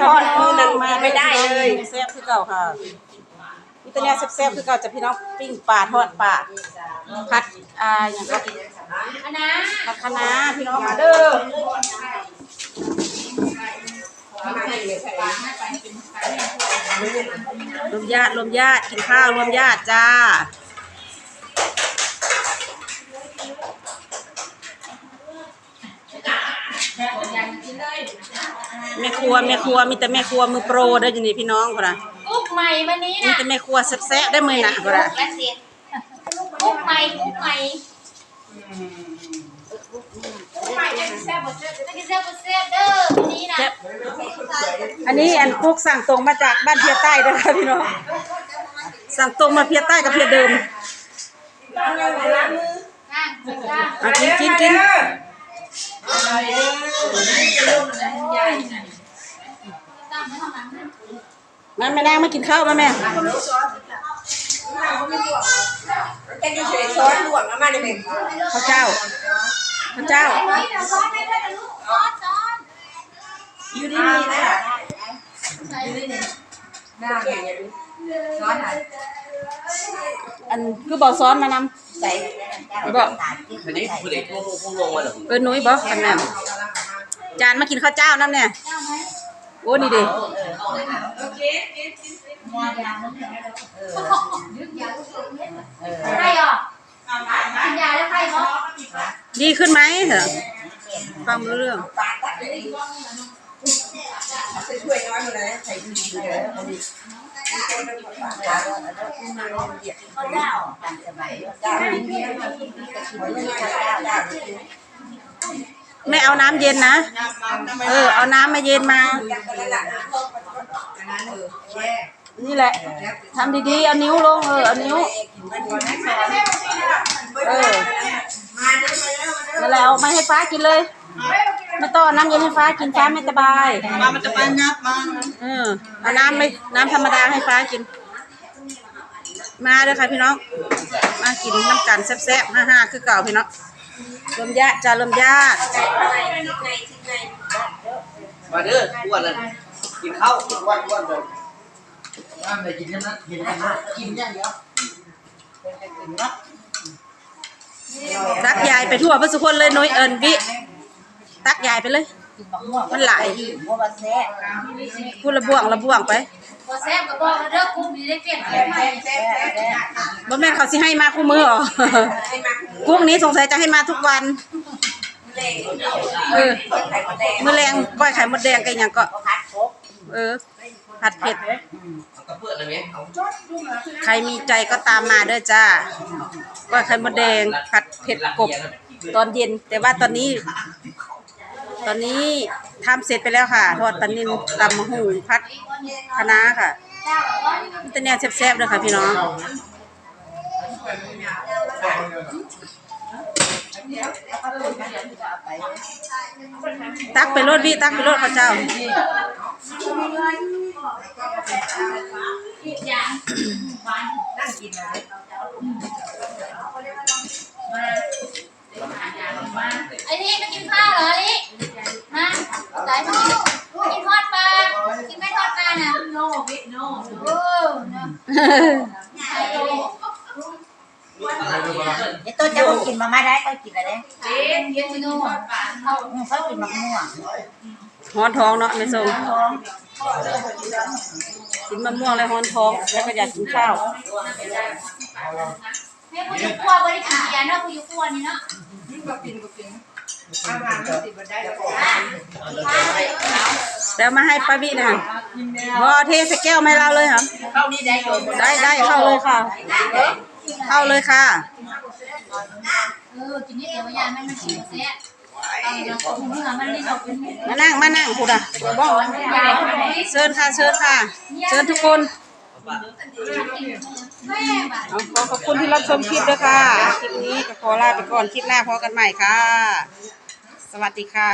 ทอดมือนั้นมาไม่ได้เลยแซ่บคือเก่าค่ะวิตาเนียแซ่บๆคือเก่าจะพี่น้องปิ้งปลาทอดปลาผัดอ่าอย่างก็อันนะผัดคะน้าพี่น้องมาเด้อรวมญาติรวมญาติกินข้าวรวมญาติจ้าแม่ครัวแม่ครัวมีแต่แม่ครัวมือโปรเด้ออยู่นี่พี่น้องพุ่นน่ะกุ๊กใหม่วันนี้มีนะแต่แม่ครัวแซ่บๆได้อมื้อน่ะพุ่นน่ะและเสียกุ๊กใหม่กุ๊กใหม่กุ๊กใหม่จะกินแซ่บบ่แซ่บจะกินแซ่บบ่แซ่บเด้อวันนี้นะแซ่บอันนี้อันกุ๊กสั่งตรงมาจากบ้านเพียใต้เด้อค่ะพี่น้องสั่งตรงมาเพียใต้กับเพียเดิมนั่งจ้าอะกินกินกิน มาแม่นางมากินข้าวมาแม่แกจะเฉยซ้อนหลวงอามาในเบ่งข้าวเจ้าข้าวเจ้าอนไม่ด้ลูกซ้อนซ้อยู่ดีๆนะซ้อนไหนอันคือบอกซ้อนมานำใส่บอกอันนี้คือเด็กพวกพวกลงมาหรอเอิ้นนุ้ยบอกกันแม่ จานมากินข้าวเจ้านั่นเนี่ยโอ้นี่ดิใครอะกินยาแล้วใครเนาะดีขึ้นไหมเหรอฟังรู้เรื่องช่วยน้อยหมดเลยใส่ดีเลยเจ้า ไม่เอาน้ำเย็นนะ เออ เอาน้ำมาเย็นมา นี่แหละทำดีๆ เอานิ้วลงเออ เอานิ้ว เออนั่นแหละเอามาให้ฟ้ากินเลย ไม่ต้องเอาน้ำเย็นให้ฟ้ากินฟ้าไม่สบาย มามันจะไปงับมาเออเอาน้ำไม่น้ำธรรมดาให้ฟ้ากิน มาเลยค่ะพี่น้อง มากินน้ำกันแซ่บๆฮ่าๆคือเก่าพี่น้อง ลมญาติจ้าลมญาติมาเด้ออ้วนเลยกินข้าวกินวันอ้วนเลยว่าไม่กินนะกินนะกินอย่างเดียวตักยายไปทั่วพระสุคนเลยน้อยเอิญวิตักยายไปเลย มันหลายว่าว่าแซ่พูดระบ่วงระบ่วงไป บ่แซ่บก็บอกเด้อกุ๊กนี่ได้เปลี่ยนใหม่แซ่แซ่บ่แม่นเขาสิให้มาคู่มือหรอกุ้งนี้สงสัยจะให้มาทุกวันเออมื้อแรงก้อยไข่มดแดงกันหยังก็พัดครบเออผัดเผ็ดเอากระเพื่อนเลยไหมเอาใครมีใจก็ตามมาเด้อจ้าก้อยไข่มดแดงผัดเผ็ดกบตอนเย็น แต่ว่าตอนนี้ ตอนนี้ทำเสร็จไปแล้วค่ะ ทอดปลานิลตำมะฮูพัดคะน้าค่ะเจ้าร้อนมีแต่แนวแซ่บๆเลยค่ะพี่น้องตักไปรถวิตักไปรถข้าวเจ้าไอ้นี่มากินข้าวเหรอไอ้นี่มาสายมากินกินทอดปลา กินไม่ทอดปลาน่ะ โน่บิโน่โอ้เนาะ ไอ้ต้นจะกินมาไม่ได้ก็กินอะไรเจ๊นกินโน่เขาเขากินมะม่วงฮ้อนท้องเนาะไม่ส่งกินมะม่วงแล้วฮ้อนท้อง แล้วก็อยากกินข้าวแม่ผู้ยุครัวบริกินเบียร์เนาะผู้ยุครัวนี่เนาะ อาหารมันติดมาได้แล้วก็แล้วมาให้ป้าวินะบอเทใส่แก้วไม่เราเลยค่ะเข้านี่ได้โยได้ได้เข้าเลยค่ะ เข้าเลยค่ะเออกินนิดเดียวย่ามันมันสิบ่แซ่บเอาเดี๋ยวของมึงอะมันไม่ดอกเป็นเม็ดมานั่งมานั่งคุณอะบอกยาวไปไหนเชิญค่ะเชิญค่ะ เชิญทุกคนขอขอบคุณที่รับชมคลิปด้วยค่ะ คลิปนี้ก็ขอลาไปก่อน คลิปหน้าพอกันใหม่ค่ะ สวัสดีค่ะ